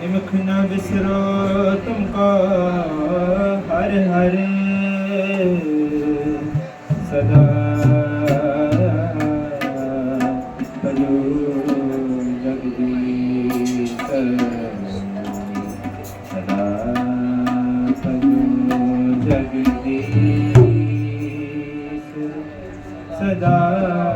ਨਿਮਖ ਨਾ ਵਿਸਰੋ ਤੁਮ ਕੋ ਹਰ ਹਰ। ਸਦਾ ਭਜੋ ਜਗਦੀਸ਼ ਸਦਾ ਭਜੋ ਜਗਦੀਸ਼ सदा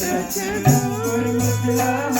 What am I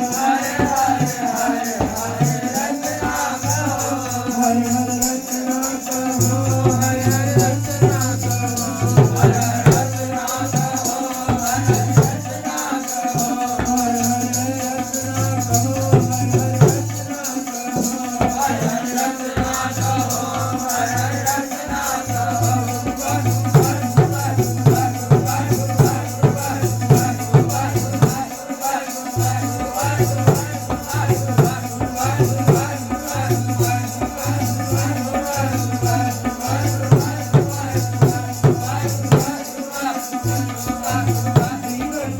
சிவன்